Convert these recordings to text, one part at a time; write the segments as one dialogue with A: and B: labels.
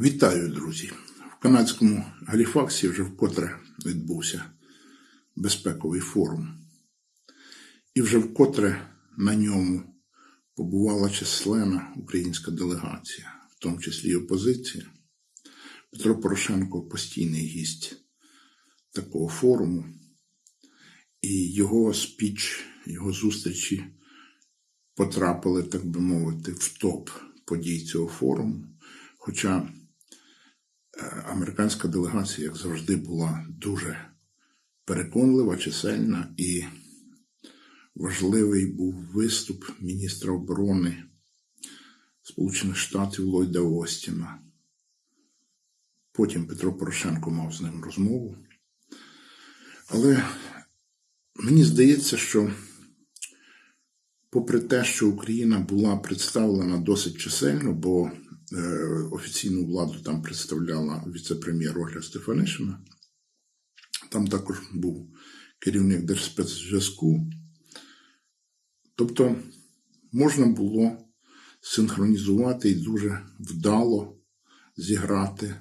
A: Вітаю, друзі! В канадському Галіфаксі вже вкотре відбувся безпековий форум. І вже вкотре на ньому побувала численна українська делегація, в тому числі і опозиція. Петро Порошенко постійний гість такого форуму, і його спіч, його зустрічі потрапили, так би мовити, в топ подій цього форуму. Хоча американська делегація, як завжди, була дуже переконлива, чисельна, і важливий був виступ міністра оборони Сполучених Штатів Ллойда Остіна. Потім Петро Порошенко мав з ним розмову. Але мені здається, що попри те, що Україна була представлена досить чисельно, бо офіційну владу там представляла віце-прем'єр Ольга Стефанишина, там також був керівник Держспецзв'язку. Тобто можна було синхронізувати і дуже вдало зіграти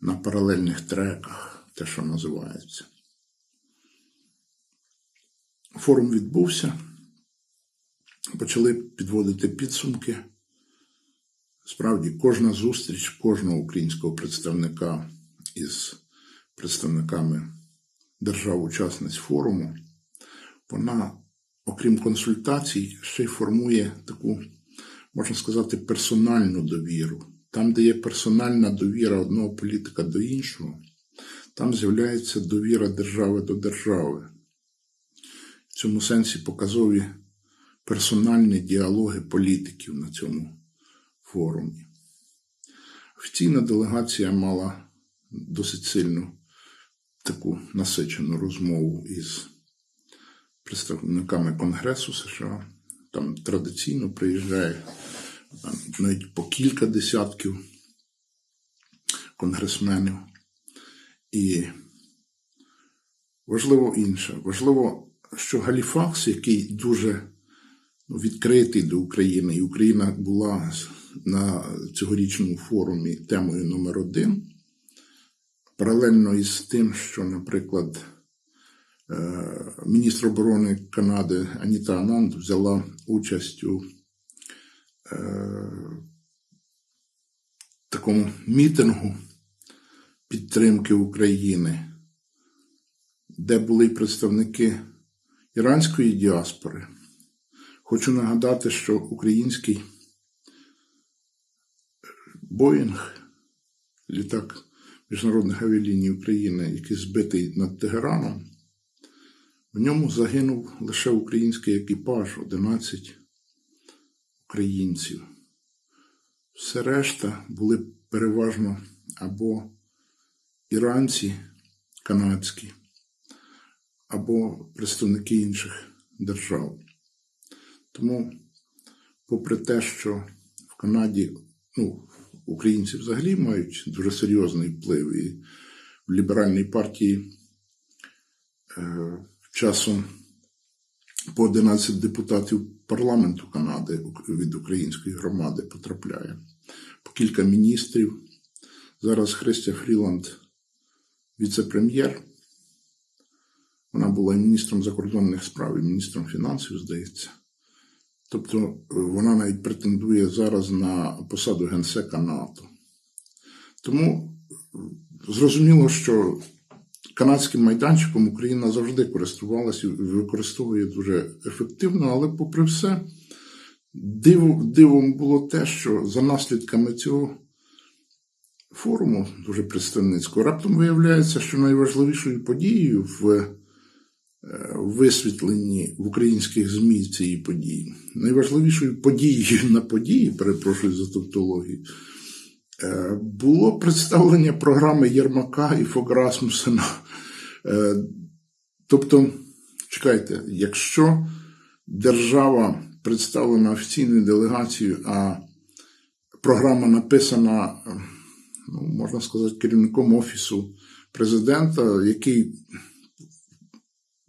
A: на паралельних треках, те, що називається. Форум відбувся почали підводити підсумки. Справді, кожна зустріч кожного українського представника із представниками держав-учасниць форуму, вона, окрім консультацій, ще й формує таку, можна сказати, персональну довіру. Там, де є персональна довіра одного політика до іншого, там з'являється довіра держави до держави. В цьому сенсі показові персональні діалоги політиків на цьому форумі. Офіційна делегація мала досить сильну таку насичену розмову із представниками Конгресу США. Там традиційно приїжджає навіть по кілька десятків конгресменів. І важливо інше. Важливо, що Галіфакс, який дуже відкритий до України, і Україна була на цьогорічному форумі темою номер один. Паралельно із тим, що, наприклад, е, міністр оборони Канади Аніта Ананд взяла участь у е, такому мітингу підтримки України, де були представники іранської діаспори. Хочу нагадати, що український Боїнг, літак Міжнародних авіаліній України, який збитий над Тегераном, в ньому загинув лише український екіпаж 11 українців. Все решта були переважно або іранці канадські, або представники інших держав. Тому, попри те, що в Канаді ну, українці взагалі мають дуже серйозний вплив, і в ліберальній партії е, часом по 11 депутатів парламенту Канади від української громади потрапляє, по кілька міністрів. Зараз Христя Фріланд, віце-прем'єр. Вона була і міністром закордонних справ, і міністром фінансів, здається. Тобто е, вона навіть претендує зараз на посаду генсека НАТО. Тому е, зрозуміло, що канадським майданчиком Україна завжди користувалася і використовує дуже ефективно, але, попри все, дивом, було те, що за наслідками цього форуму, дуже представницького, раптом виявляється, що найважливішою подією в висвітленні в українських ЗМІ цієї події. Найважливішою подією на події, перепрошую за тавтологію, е, було представлення програми Єрмака і Фограсмусена. Е, тобто, чекайте, якщо держава представлена офіційною делегацією, а програма написана, ну, можна сказати, керівником Офісу президента, який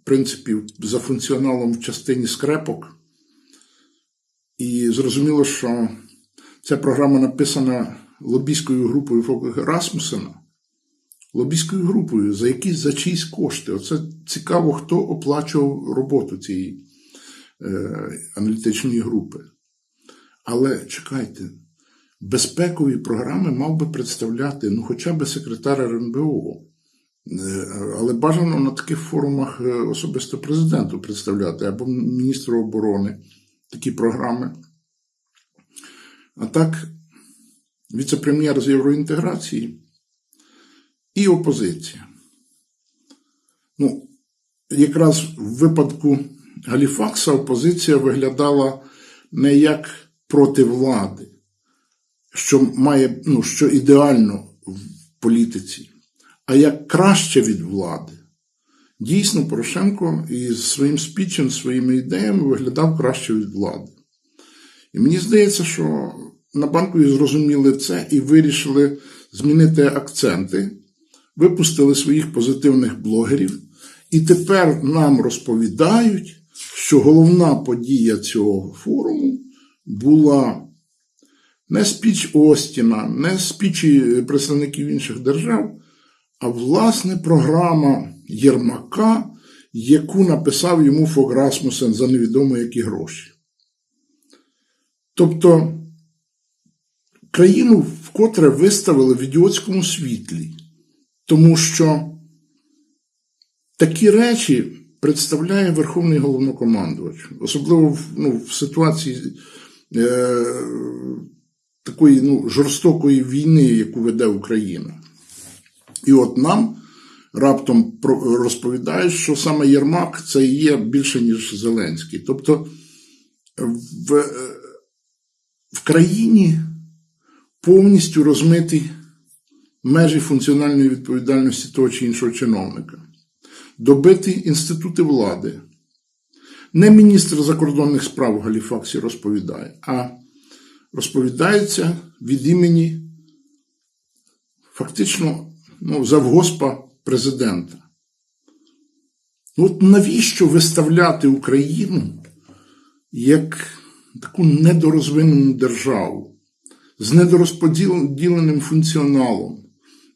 A: принципів за функціоналом в частині скрепок. І зрозуміло, що ця програма написана лобійською групою Фока Расмусена, лобійською групою за якісь за чиїсь кошти. Оце цікаво, хто оплачував роботу цієї е, аналітичної групи. Але чекайте, безпекові програми мав би представляти ну, хоча б секретар РНБО. Е, Але бажано на таких форумах е, особисто президенту представляти або міністру оборони такі програми. А так, віце-прем'єр з євроінтеграції і опозиція. Ну, якраз в випадку Галіфакса опозиція виглядала не як проти влади, що має, ну, що ідеально в політиці, а як краще від влади. Дійсно, Порошенко із своїм спічем, своїми ідеями виглядав краще від влади. І мені здається, що на банку зрозуміли це і вирішили змінити акценти, випустили своїх позитивних блогерів, і тепер нам розповідають, що головна подія цього форуму була не спіч Остіна, не спічі представників інших держав, а власне програма Єрмака, яку написав йому Фог Расмусен за невідомо які гроші. Тобто країну вкотре виставили в ідіотському світлі, тому що такі речі представляє Верховний головнокомандувач, особливо в, ну, в ситуації е, такої ну, жорстокої війни, яку веде Україна. І от нам раптом розповідають, що саме Єрмак це є більше, ніж Зеленський. Тобто в, е, в країні повністю розмиті межі функціональної відповідальності того чи іншого чиновника, добиті інститути влади. Не міністр закордонних справ Галіфаксі розповідає, а розповідається від імені фактично ну, завгоспа президента. Ну, От навіщо виставляти Україну як таку недорозвинену державу з недорозподіленим функціоналом,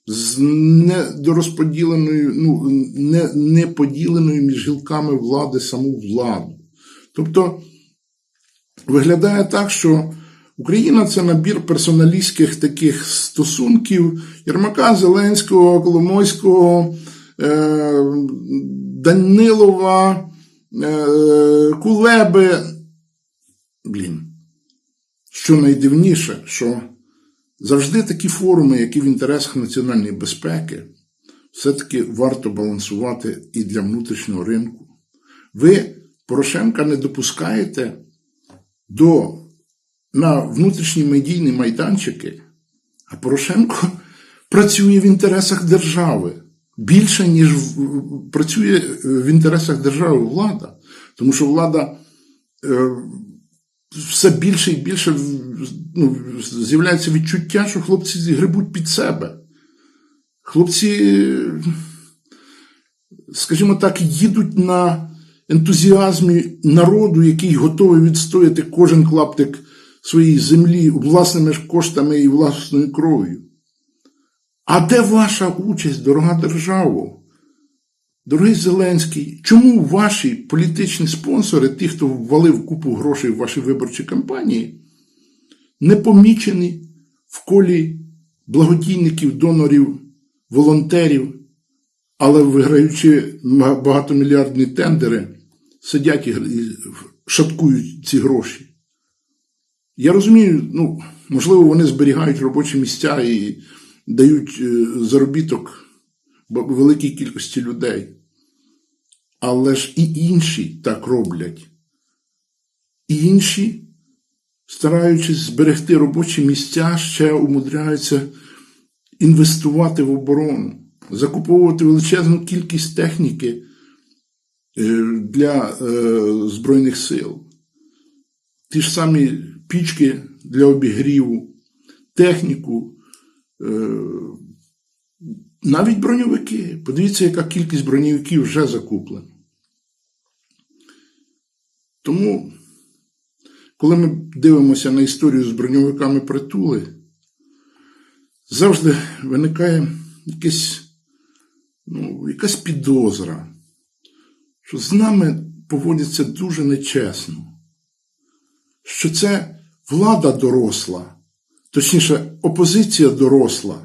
A: з недорозподіленою, ну, не, не поділеною між гілками влади саму владу. Тобто виглядає так, що Україна це набір персоналістських таких стосунків Єрмака, Зеленського, Коломойського, е, Данилова, е, Кулеби. Блін. Що найдивніше, що завжди такі форуми, які в інтересах національної безпеки, все-таки варто балансувати і для внутрішнього ринку. Ви Порошенка не допускаєте до, на внутрішні медійні майданчики, а Порошенко працює в інтересах держави більше, ніж працює в інтересах держави влада. Тому що влада. е, все більше і більше ну, з'являється відчуття, що хлопці грибуть під себе. Хлопці, скажімо так, їдуть на ентузіазмі народу, який готовий відстояти кожен клаптик своєї землі власними ж коштами і власною кров'ю. А де ваша участь, дорога держава? Дорогий Зеленський, чому ваші політичні спонсори, ті, хто ввалив купу грошей в ваші виборчі кампанії, не помічені в колі благодійників, донорів, волонтерів, але виграючи багатомільярдні тендери, сидять і шаткують ці гроші? Я розумію, ну, можливо, вони зберігають робочі місця і дають е, заробіток великій кількості людей. Але ж і інші так роблять. І інші, стараючись зберегти робочі місця, ще умудряються інвестувати в оборону, закуповувати величезну кількість техніки е, для е, Збройних сил. Ті ж самі пічки для обігріву, техніку, е, навіть броньовики. Подивіться, яка кількість броньовиків вже закуплена. Тому, коли ми дивимося на історію з броньовиками притули, завжди виникає якесь, ну, якась підозра, що з нами поводяться дуже нечесно, що це влада доросла, точніше, опозиція доросла.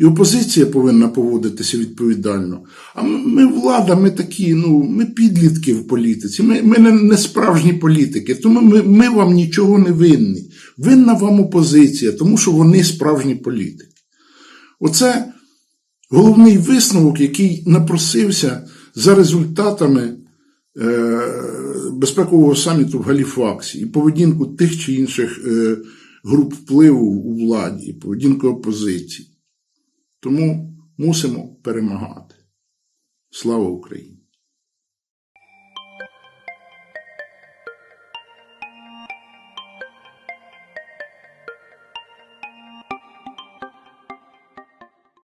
A: І опозиція повинна поводитися відповідально. А ми влада, ми такі, ну, ми підлітки в політиці, ми, ми не, не справжні політики, тому ми, ми вам нічого не винні. Винна вам опозиція, тому що вони справжні політики. Оце головний висновок, який напросився за результатами безпекового саміту в Галіфаксі і поведінку тих чи інших е, груп впливу у владі, і поведінку опозиції. Тому мусимо перемагати. Слава Україні!